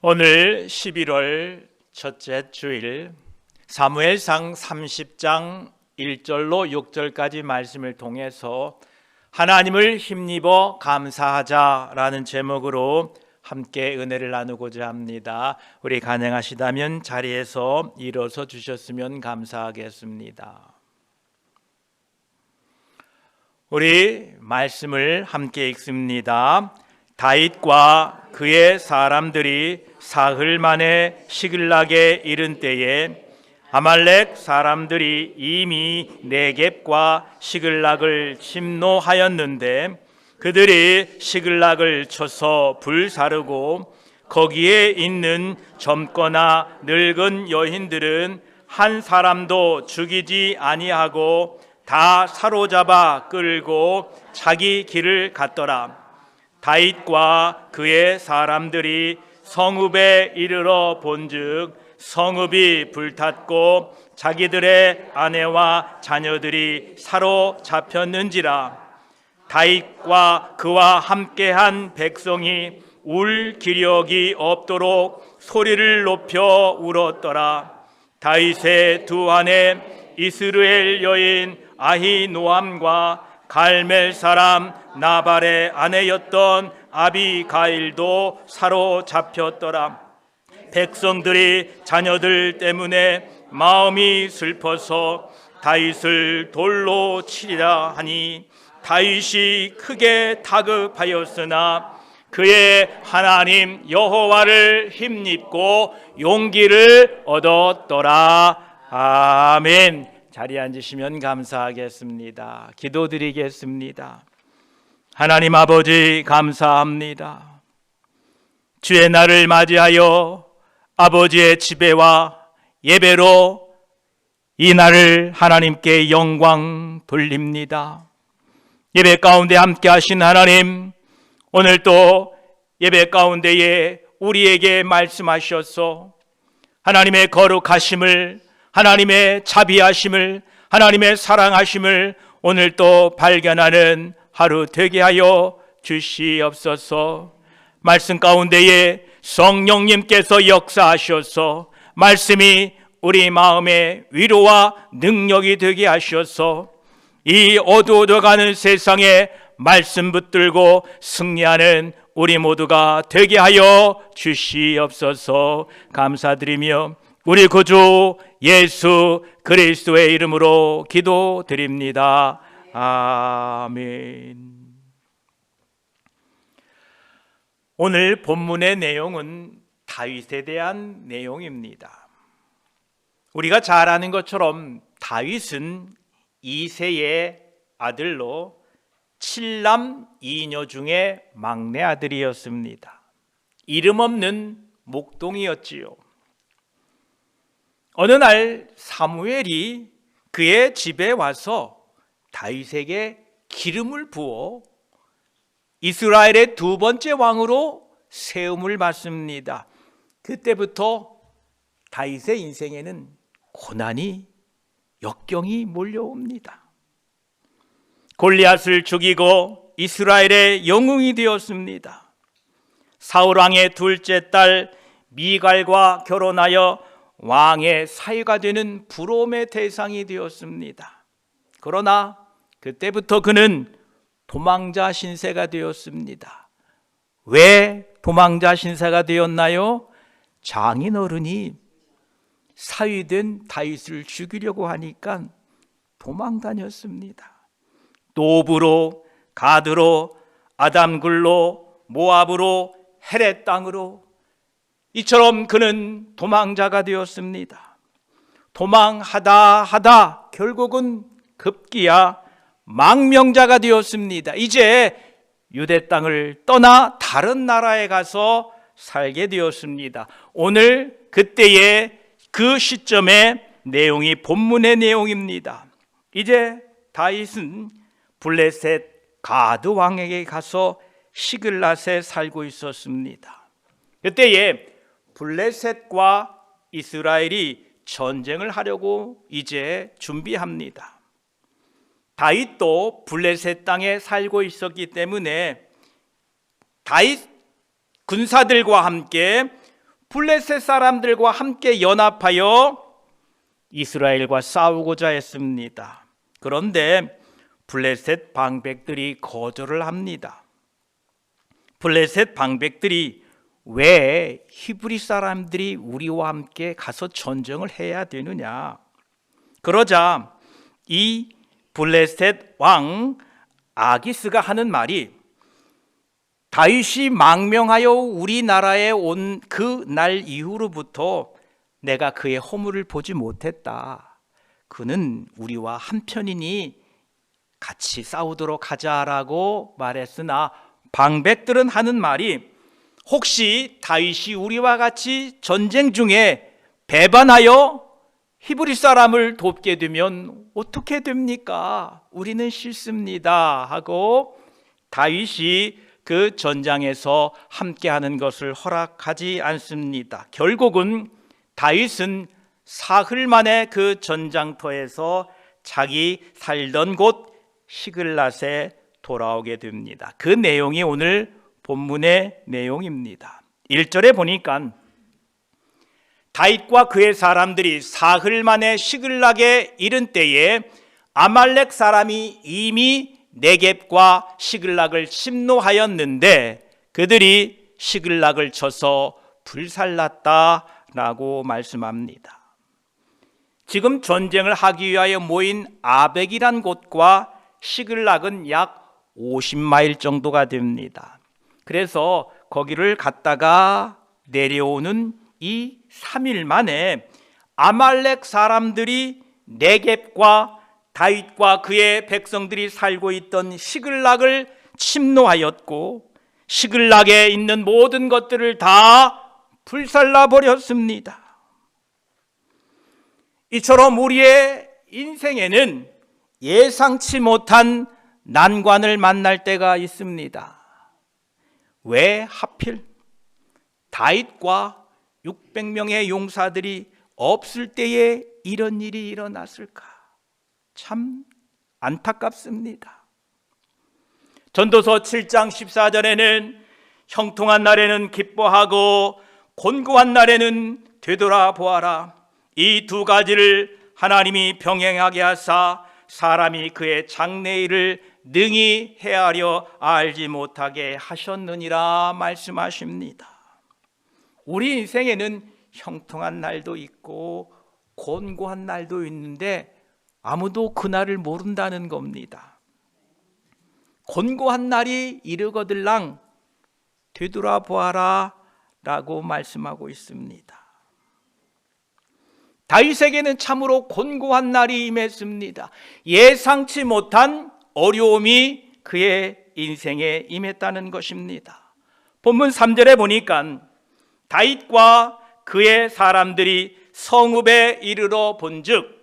오늘 11월 첫째 주일 사무엘상 30장 1절로 6절까지 말씀을 통해서 하나님을 힘입어 감사하자라는 제목으로 함께 은혜를 나누고자 합니다. 우리 가능하시다면 자리에서 일어서 주셨으면 감사하겠습니다. 우리 말씀을 함께 읽습니다. 다윗과 그의 사람들이 사흘 만에 시글락에 이른 때에 아말렉 사람들이 이미 네겝과 시글락을 침노하였는데 그들이 시글락을 쳐서 불사르고 거기에 있는 젊거나 늙은 여인들은 한 사람도 죽이지 아니하고 다 사로잡아 끌고 자기 길을 갔더라. 다윗과 그의 사람들이 성읍에 이르러 본즉 성읍이 불탔고 자기들의 아내와 자녀들이 사로잡혔는지라. 다윗과 그와 함께한 백성이 울 기력이 없도록 소리를 높여 울었더라. 다윗의 두 아내 이스라엘 여인 아히노함과 갈멜 사람 나발의 아내였던 아비가일도 사로잡혔더라. 백성들이 자녀들 때문에 마음이 슬퍼서 다윗을 돌로 치리라 하니 다윗이 크게 다급하였으나 그의 하나님 여호와를 힘입고 용기를 얻었더라. 아멘. 자리에 앉으시면 감사하겠습니다. 기도드리겠습니다. 하나님 아버지 감사합니다. 주의 날을 맞이하여 아버지의 지배와 예배로 이 날을 하나님께 영광 돌립니다. 예배 가운데 함께 하신 하나님, 오늘 또 예배 가운데에 우리에게 말씀하셔서 하나님의 거룩하심을 하나님의 자비하심을 하나님의 사랑하심을 오늘 또 발견하는 하루 되게 하여 주시옵소서. 말씀 가운데에 성령님께서 역사하셔서 말씀이 우리 마음의 위로와 능력이 되게 하셔서 이 어두워져가는 세상에 말씀 붙들고 승리하는 우리 모두가 되게 하여 주시옵소서 감사드리며 우리 구주 예수 그리스도의 이름으로 기도드립니다. 아멘. 오늘 본문의 내용은 다윗에 대한 내용입니다. 우리가 잘 아는 것처럼 다윗은 이세의 아들로 칠남 이녀 중에 막내 아들이었습니다. 이름 없는 목동이었지요. 어느 날 사무엘이 그의 집에 와서 다윗에게 기름을 부어 이스라엘의 두 번째 왕으로 세움을 받습니다. 그때부터 다윗의 인생에는 고난이 역경이 몰려옵니다. 골리앗을 죽이고 이스라엘의 영웅이 되었습니다. 사울 왕의 둘째 딸 미갈과 결혼하여 왕의 사위가 되는 부러움의 대상이 되었습니다. 그러나 그때부터 그는 도망자 신세가 되었습니다. 왜 도망자 신세가 되었나요? 장인 어른이 사위된 다윗을 죽이려고 하니까 도망 다녔습니다. 노브로 가드로 아담굴로 모압으로 헤렛 땅으로 이처럼 그는 도망자가 되었습니다. 도망하다 하다 결국은 급기야 망명자가 되었습니다. 이제 유대 땅을 떠나 다른 나라에 가서 살게 되었습니다. 오늘 그때의 그 시점의 내용이 본문의 내용입니다. 이제 다윗은 블레셋 가드 왕에게 가서 시글랏에 살고 있었습니다. 그때에 블레셋과 이스라엘이 전쟁을 하려고 이제 준비합니다. 다윗도 블레셋 땅에 살고 있었기 때문에 다윗 군사들과 함께 블레셋 사람들과 함께 연합하여 이스라엘과 싸우고자 했습니다. 그런데 블레셋 방백들이 거절을 합니다. 블레셋 방백들이 왜 히브리 사람들이 우리와 함께 가서 전쟁을 해야 되느냐? 그러자 이 블레셋 왕 아기스가 하는 말이 다윗이 망명하여 우리나라에 온 그 날 이후로부터 내가 그의 허물을 보지 못했다. 그는 우리와 한편이니 같이 싸우도록 하자라고 말했으나 방백들은 하는 말이 혹시 다윗이 우리와 같이 전쟁 중에 배반하여 히브리 사람을 돕게 되면 어떻게 됩니까? 우리는 싫습니다. 하고 다윗이 그 전장에서 함께하는 것을 허락하지 않습니다. 결국은 다윗은 사흘 만에 그 전장터에서 자기 살던 곳 시글랏에 돌아오게 됩니다. 그 내용이 오늘 본문의 내용입니다. 1절에 보니까 다윗과 그의 사람들이 사흘 만에 시글락에 이른 때에 아말렉 사람이 이미 네겝과 시글락을 침노하였는데 그들이 시글락을 쳐서 불살랐다라고 말씀합니다. 지금 전쟁을 하기 위하여 모인 아벡이란 곳과 시글락은 약 50마일 정도가 됩니다. 그래서 거기를 갔다가 내려오는 이 3일 만에 아말렉 사람들이 네겝과 다윗과 그의 백성들이 살고 있던 시글락을 침노하였고 시글락에 있는 모든 것들을 다 불살라 버렸습니다. 이처럼 우리의 인생에는 예상치 못한 난관을 만날 때가 있습니다. 왜 하필 다윗과 600명의 용사들이 없을 때에 이런 일이 일어났을까? 참 안타깝습니다. 전도서 7장 14절에는 형통한 날에는 기뻐하고 곤고한 날에는 되돌아 보아라. 이 두 가지를 하나님이 병행하게 하사 사람이 그의 장래일을 능히 헤아려 알지 못하게 하셨느니라 말씀하십니다. 우리 인생에는 형통한 날도 있고 곤고한 날도 있는데 아무도 그날을 모른다는 겁니다. 곤고한 날이 이르거들랑 되돌아보아라 라고 말씀하고 있습니다. 다윗에게는 참으로 곤고한 날이 임했습니다. 예상치 못한 어려움이 그의 인생에 임했다는 것입니다. 본문 3절에 보니까 다윗과 그의 사람들이 성읍에 이르러 본즉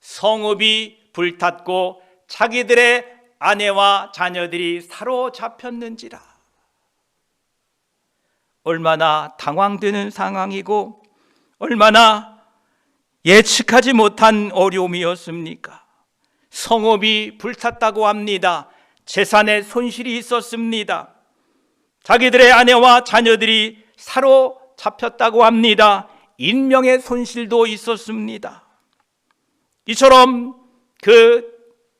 성읍이 불탔고 자기들의 아내와 자녀들이 사로잡혔는지라. 얼마나 당황되는 상황이고 얼마나 예측하지 못한 어려움이었습니까? 성읍이 불탔다고 합니다. 재산에 손실이 있었습니다. 자기들의 아내와 자녀들이 사로잡혔다고 합니다. 인명의 손실도 있었습니다. 이처럼 그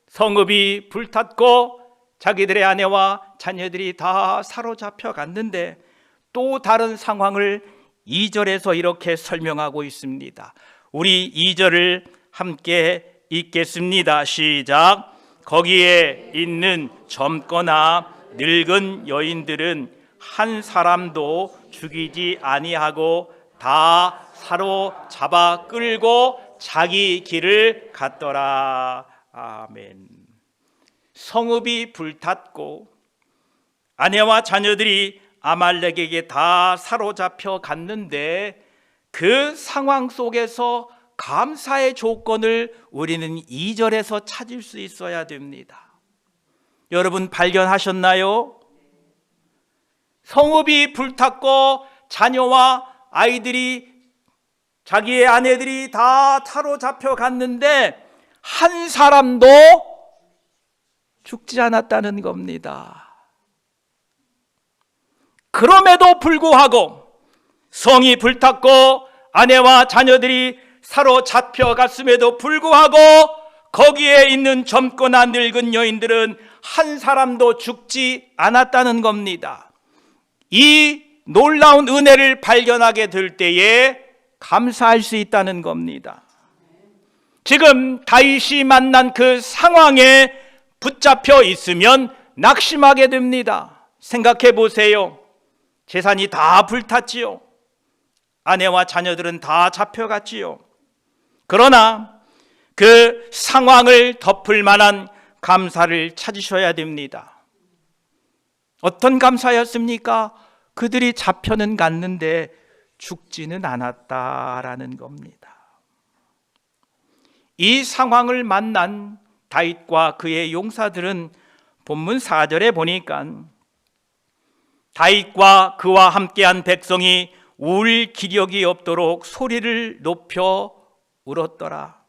성읍이 불탔고 자기들의 아내와 자녀들이 다 사로잡혀 갔는데 또 다른 상황을 2절에서 이렇게 설명하고 있습니다. 우리 2절을 함께 읽겠습니다. 시작. 거기에 있는 젊거나 늙은 여인들은 한 사람도 죽이지 아니하고 다 사로 잡아 끌고 자기 길을 갔더라. 아멘. 성읍이 불탔고 아내와 자녀들이 아말렉에게 다 사로잡혀 갔는데 그 상황 속에서 감사의 조건을 우리는 2절에서 찾을 수 있어야 됩니다. 여러분 발견하셨나요? 성읍이 불탔고 자녀와 아이들이 자기의 아내들이 다 타로 잡혀 갔는데 한 사람도 죽지 않았다는 겁니다. 그럼에도 불구하고 성이 불탔고 아내와 자녀들이 사로잡혀 갔음에도 불구하고 거기에 있는 젊거나 늙은 여인들은 한 사람도 죽지 않았다는 겁니다. 이 놀라운 은혜를 발견하게 될 때에 감사할 수 있다는 겁니다. 지금 다윗이 만난 그 상황에 붙잡혀 있으면 낙심하게 됩니다. 생각해 보세요. 재산이 다 불탔지요. 아내와 자녀들은 다 잡혀갔지요. 그러나 그 상황을 덮을 만한 감사를 찾으셔야 됩니다. 어떤 감사였습니까? 그들이 잡혀는 갔는데 죽지는 않았다라는 겁니다. 이 상황을 만난 다윗과 그의 용사들은 본문 4절에 보니까 다윗과 그와 함께한 백성이 울 기력이 없도록 소리를 높여 울었더라.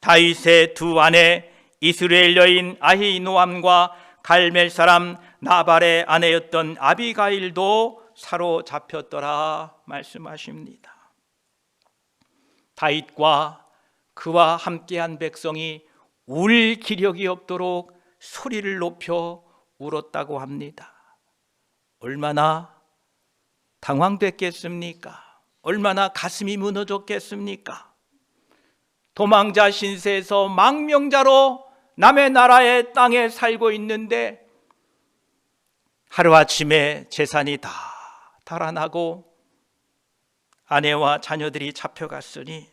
다윗의 두 아내 이스라엘 여인 아히노암과 갈멜 사람 나발의 아내였던 아비가일도 사로잡혔더라 말씀하십니다. 다윗과 그와 함께한 백성이 울 기력이 없도록 소리를 높여 울었다고 합니다. 얼마나 당황됐겠습니까? 얼마나 가슴이 무너졌겠습니까? 도망자 신세에서 망명자로 남의 나라의 땅에 살고 있는데 하루아침에 재산이 다 달아나고 아내와 자녀들이 잡혀갔으니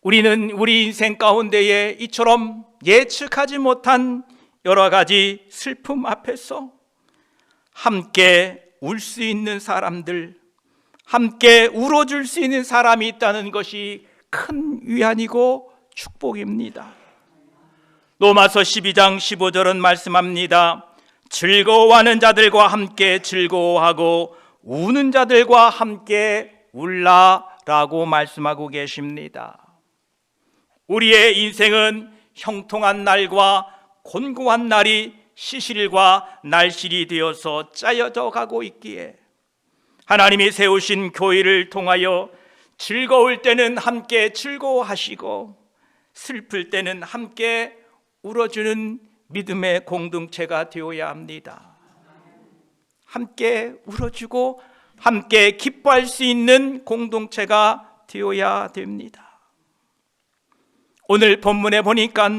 우리는 우리 인생 가운데에 이처럼 예측하지 못한 여러 가지 슬픔 앞에서 함께 울 수 있는 사람들, 함께 울어줄 수 있는 사람이 있다는 것이 큰 위안이고 축복입니다. 로마서 12장 15절은 말씀합니다. 즐거워하는 자들과 함께 즐거워하고 우는 자들과 함께 울라라고 말씀하고 계십니다. 우리의 인생은 형통한 날과 곤고한 날이 시실과 날실이 되어서 짜여져 가고 있기에 하나님이 세우신 교회를 통하여 즐거울 때는 함께 즐거워하시고 슬플 때는 함께 울어주는 믿음의 공동체가 되어야 합니다. 함께 울어주고 함께 기뻐할 수 있는 공동체가 되어야 됩니다. 오늘 본문에 보니까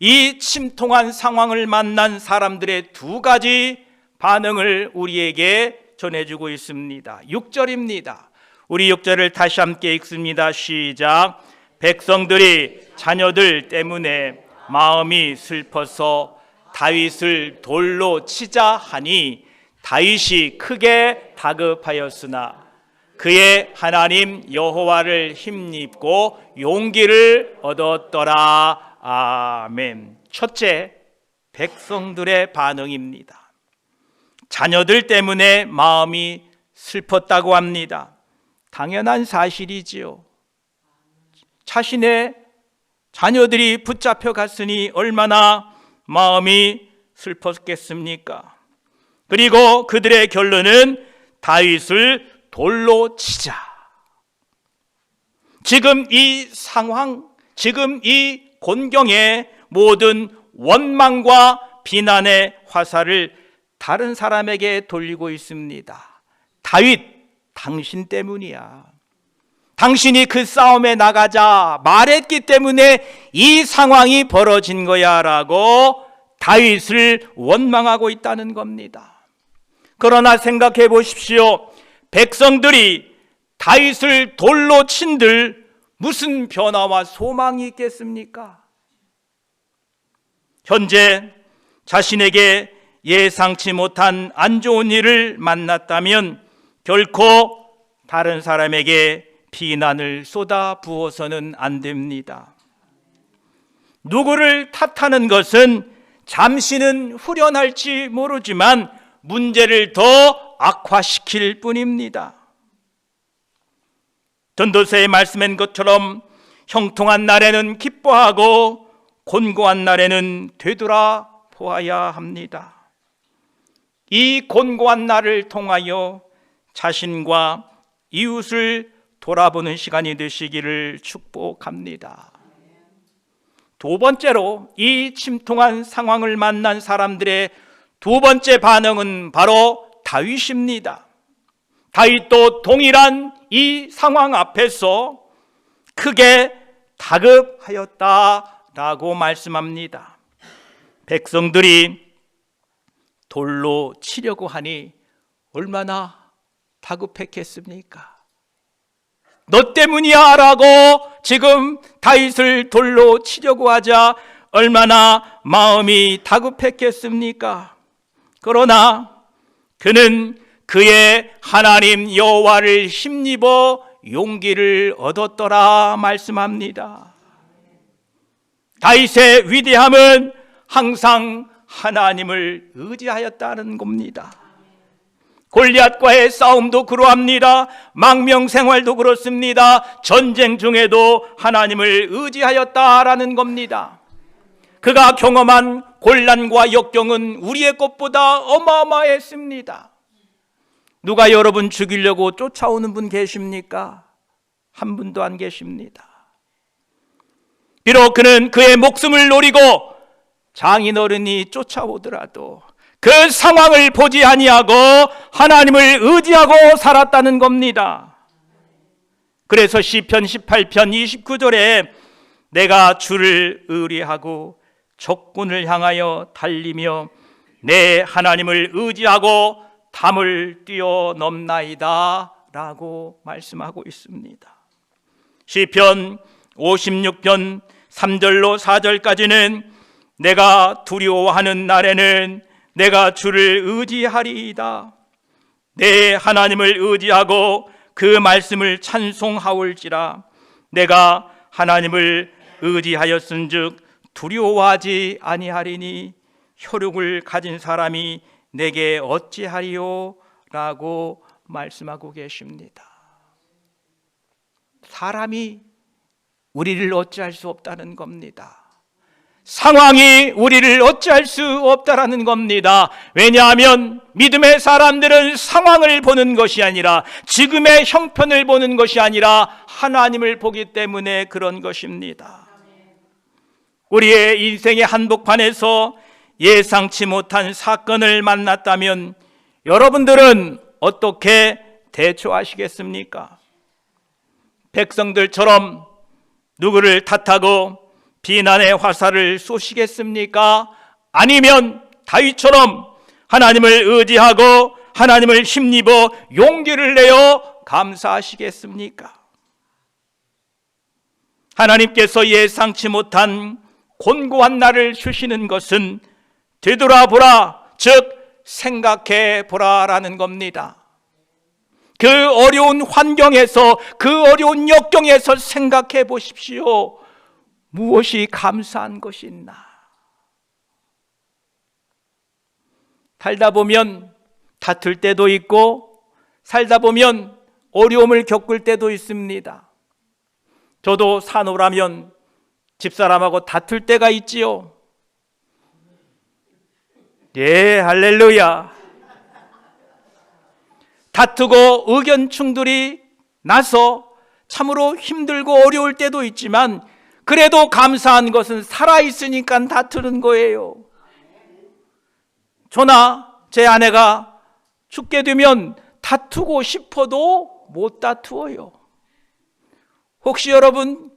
이 침통한 상황을 만난 사람들의 두 가지 반응을 우리에게 전해주고 있습니다. 6절입니다. 우리 6절을 다시 함께 읽습니다. 시작. 백성들이 자녀들 때문에 마음이 슬퍼서 다윗을 돌로 치자 하니 다윗이 크게 다급하였으나 그의 하나님 여호와를 힘입고 용기를 얻었더라. 아멘. 첫째, 백성들의 반응입니다. 자녀들 때문에 마음이 슬펐다고 합니다. 당연한 사실이지요. 자신의 자녀들이 붙잡혀 갔으니 얼마나 마음이 슬펐겠습니까? 그리고 그들의 결론은 다윗을 돌로 치자. 지금 이 상황, 지금 이 곤경의 모든 원망과 비난의 화살을 다른 사람에게 돌리고 있습니다. 다윗, 당신 때문이야. 당신이 그 싸움에 나가자 말했기 때문에 이 상황이 벌어진 거야 라고 다윗을 원망하고 있다는 겁니다. 그러나 생각해 보십시오. 백성들이 다윗을 돌로 친들 무슨 변화와 소망이 있겠습니까? 현재 자신에게 예상치 못한 안 좋은 일을 만났다면 결코 다른 사람에게 비난을 쏟아 부어서는 안 됩니다. 누구를 탓하는 것은 잠시는 후련할지 모르지만 문제를 더 악화시킬 뿐입니다. 전도서에 말씀한 것처럼 형통한 날에는 기뻐하고 곤고한 날에는 되돌아 보아야 합니다. 이 곤고한 날을 통하여 자신과 이웃을 돌아보는 시간이 되시기를 축복합니다. 두 번째로 이 침통한 상황을 만난 사람들의 두 번째 반응은 바로 다윗입니다. 다윗도 동일한 이 상황 앞에서 크게 다급하였다라고 말씀합니다. 백성들이 돌로 치려고 하니 얼마나 다급했겠습니까? 너 때문이야 라고 지금 다윗을 돌로 치려고 하자 얼마나 마음이 다급했겠습니까? 그러나 그는 그의 하나님 여호와를 힘입어 용기를 얻었더라 말씀합니다. 다윗의 위대함은 항상 하나님을 의지하였다는 겁니다. 골리앗과의 싸움도 그러합니다. 망명 생활도 그렇습니다. 전쟁 중에도 하나님을 의지하였다라는 겁니다. 그가 경험한 곤란과 역경은 우리의 것보다 어마어마했습니다. 누가 여러분 죽이려고 쫓아오는 분 계십니까? 한 분도 안 계십니다. 비록 그는 그의 목숨을 노리고 장인 어른이 쫓아오더라도 그 상황을 보지 아니하고 하나님을 의지하고 살았다는 겁니다. 그래서 시편 18편 29절에 내가 주를 의리하고 적군을 향하여 달리며 내 하나님을 의지하고 담을 뛰어넘나이다 라고 말씀하고 있습니다. 시편 56편 3절로 4절까지는 내가 두려워하는 날에는 내가 주를 의지하리이다. 내 하나님을 의지하고 그 말씀을 찬송하올지라 내가 하나님을 의지하였은즉 두려워하지 아니하리니 혈육을 가진 사람이 내게 어찌하리요 라고 말씀하고 계십니다. 사람이 우리를 어찌할 수 없다는 겁니다. 상황이 우리를 어찌할 수 없다라는 겁니다. 왜냐하면 믿음의 사람들은 상황을 보는 것이 아니라 지금의 형편을 보는 것이 아니라 하나님을 보기 때문에 그런 것입니다. 우리의 인생의 한복판에서 예상치 못한 사건을 만났다면 여러분들은 어떻게 대처하시겠습니까? 백성들처럼 누구를 탓하고 비난의 화살을 쏘시겠습니까? 아니면 다윗처럼 하나님을 의지하고 하나님을 힘입어 용기를 내어 감사하시겠습니까? 하나님께서 예상치 못한 곤고한 날을 주시는 것은 되돌아보라, 즉 생각해 보라라는 겁니다. 그 어려운 환경에서 그 어려운 역경에서 생각해 보십시오. 무엇이 감사한 것이 있나? 살다 보면 다툴 때도 있고 살다 보면 어려움을 겪을 때도 있습니다. 저도 산오라면 집사람하고 다툴 때가 있지요. 예, 할렐루야. 다투고 의견 충돌이 나서 참으로 힘들고 어려울 때도 있지만 그래도 감사한 것은 살아있으니까 다투는 거예요. 저나 제 아내가 죽게 되면 다투고 싶어도 못 다투어요. 혹시 여러분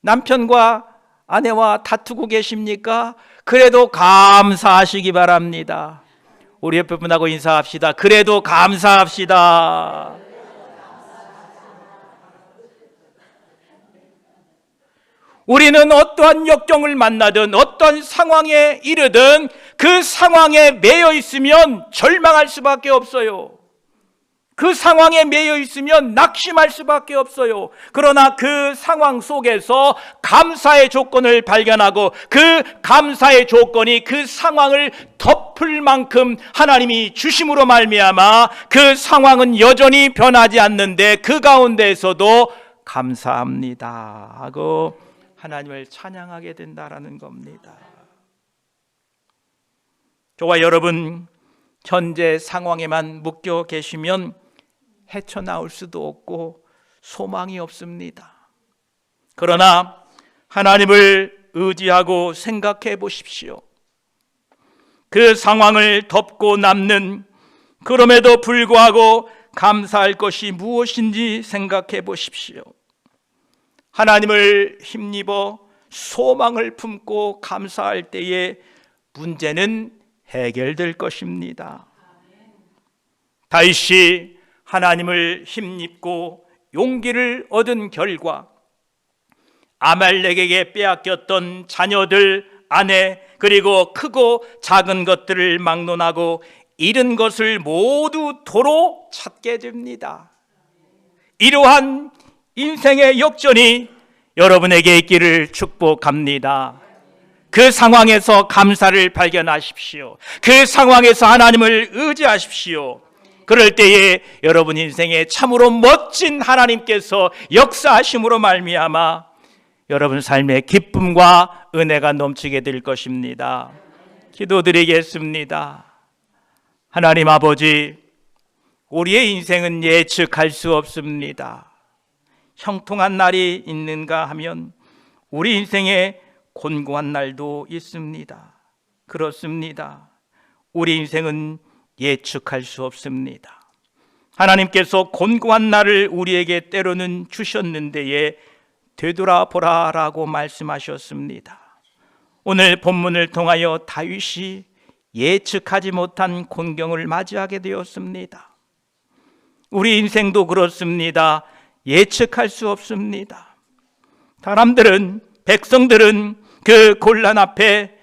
남편과 아내와 다투고 계십니까? 그래도 감사하시기 바랍니다. 우리 옆에 분하고 인사합시다. 그래도 감사합시다. 우리는 어떠한 역경을 만나든 어떤 상황에 이르든 그 상황에 매여 있으면 절망할 수밖에 없어요. 그 상황에 매여 있으면 낙심할 수밖에 없어요. 그러나 그 상황 속에서 감사의 조건을 발견하고 그 감사의 조건이 그 상황을 덮을 만큼 하나님이 주심으로 말미암아 그 상황은 여전히 변하지 않는데 그 가운데에서도 감사합니다 하고 하나님을 찬양하게 된다라는 겁니다. 저와 여러분 현재 상황에만 묶여 계시면 헤쳐나올 수도 없고 소망이 없습니다. 그러나 하나님을 의지하고 생각해 보십시오. 그 상황을 덮고 남는 그럼에도 불구하고 감사할 것이 무엇인지 생각해 보십시오. 하나님을 힘입어 소망을 품고 감사할 때에 문제는 해결될 것입니다. 다윗이 하나님을 힘입고 용기를 얻은 결과 아말렉에게 빼앗겼던 자녀들, 아내, 그리고 크고 작은 것들을 막론하고 잃은 것을 모두 도로 찾게 됩니다. 이러한 인생의 역전이 여러분에게 있기를 축복합니다. 그 상황에서 감사를 발견하십시오. 그 상황에서 하나님을 의지하십시오. 그럴 때에 여러분 인생에 참으로 멋진 하나님께서 역사하심으로 말미암아 여러분 삶에 기쁨과 은혜가 넘치게 될 것입니다. 기도드리겠습니다. 하나님 아버지, 우리의 인생은 예측할 수 없습니다. 형통한 날이 있는가 하면 우리 인생에 곤고한 날도 있습니다. 그렇습니다. 우리 인생은 예측할 수 없습니다. 하나님께서 곤고한 날을 우리에게 때로는 주셨는데에 되돌아보라라고 말씀하셨습니다. 오늘 본문을 통하여 다윗이 예측하지 못한 곤경을 맞이하게 되었습니다. 우리 인생도 그렇습니다. 예측할 수 없습니다. 사람들은 백성들은 그 곤란 앞에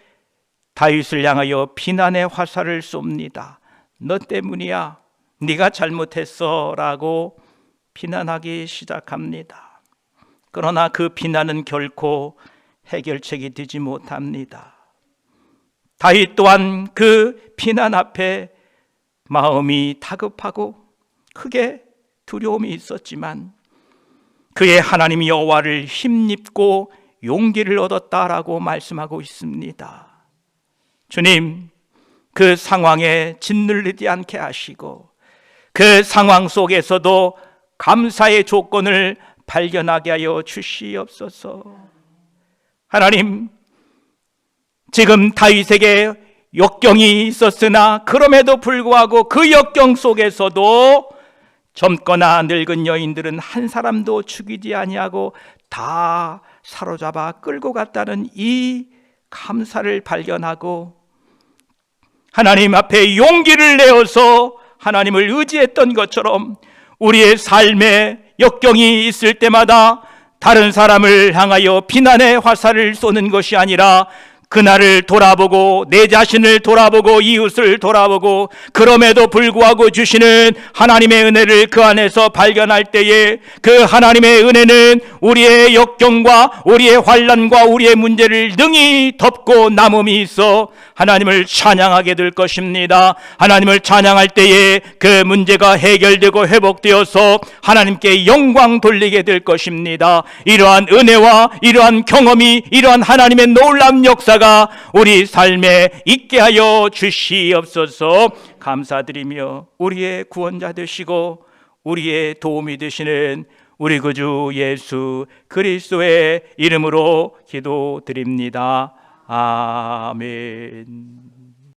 다윗을 향하여 비난의 화살을 쏩니다. 너 때문이야. 네가 잘못했어라고 비난하기 시작합니다. 그러나 그 비난은 결코 해결책이 되지 못합니다. 다윗 또한 그 비난 앞에 마음이 다급하고 크게 두려움이 있었지만 그의 하나님 여호와를 힘입고 용기를 얻었다라고 말씀하고 있습니다. 주님, 그 상황에 짓눌리지 않게 하시고 그 상황 속에서도 감사의 조건을 발견하게 하여 주시옵소서. 하나님, 지금 다윗에게 역경이 있었으나 그럼에도 불구하고 그 역경 속에서도 젊거나 늙은 여인들은 한 사람도 죽이지 아니하고 다 사로잡아 끌고 갔다는 이 감사를 발견하고 하나님 앞에 용기를 내어서 하나님을 의지했던 것처럼 우리의 삶에 역경이 있을 때마다 다른 사람을 향하여 비난의 화살을 쏘는 것이 아니라 그날을 돌아보고 내 자신을 돌아보고 이웃을 돌아보고 그럼에도 불구하고 주시는 하나님의 은혜를 그 안에서 발견할 때에 그 하나님의 은혜는 우리의 역경과 우리의 환란과 우리의 문제를 능히 덮고 남음이 있어 하나님을 찬양하게 될 것입니다. 하나님을 찬양할 때에 그 문제가 해결되고 회복되어서 하나님께 영광 돌리게 될 것입니다. 이러한 은혜와 이러한 경험이 이러한 하나님의 놀라운 역사가 우리 삶에 있게 하여 주시옵소서 감사드리며 우리의 구원자 되시고 우리의 도움이 되시는 우리 구주 예수 그리스도의 이름으로 기도드립니다. 아멘.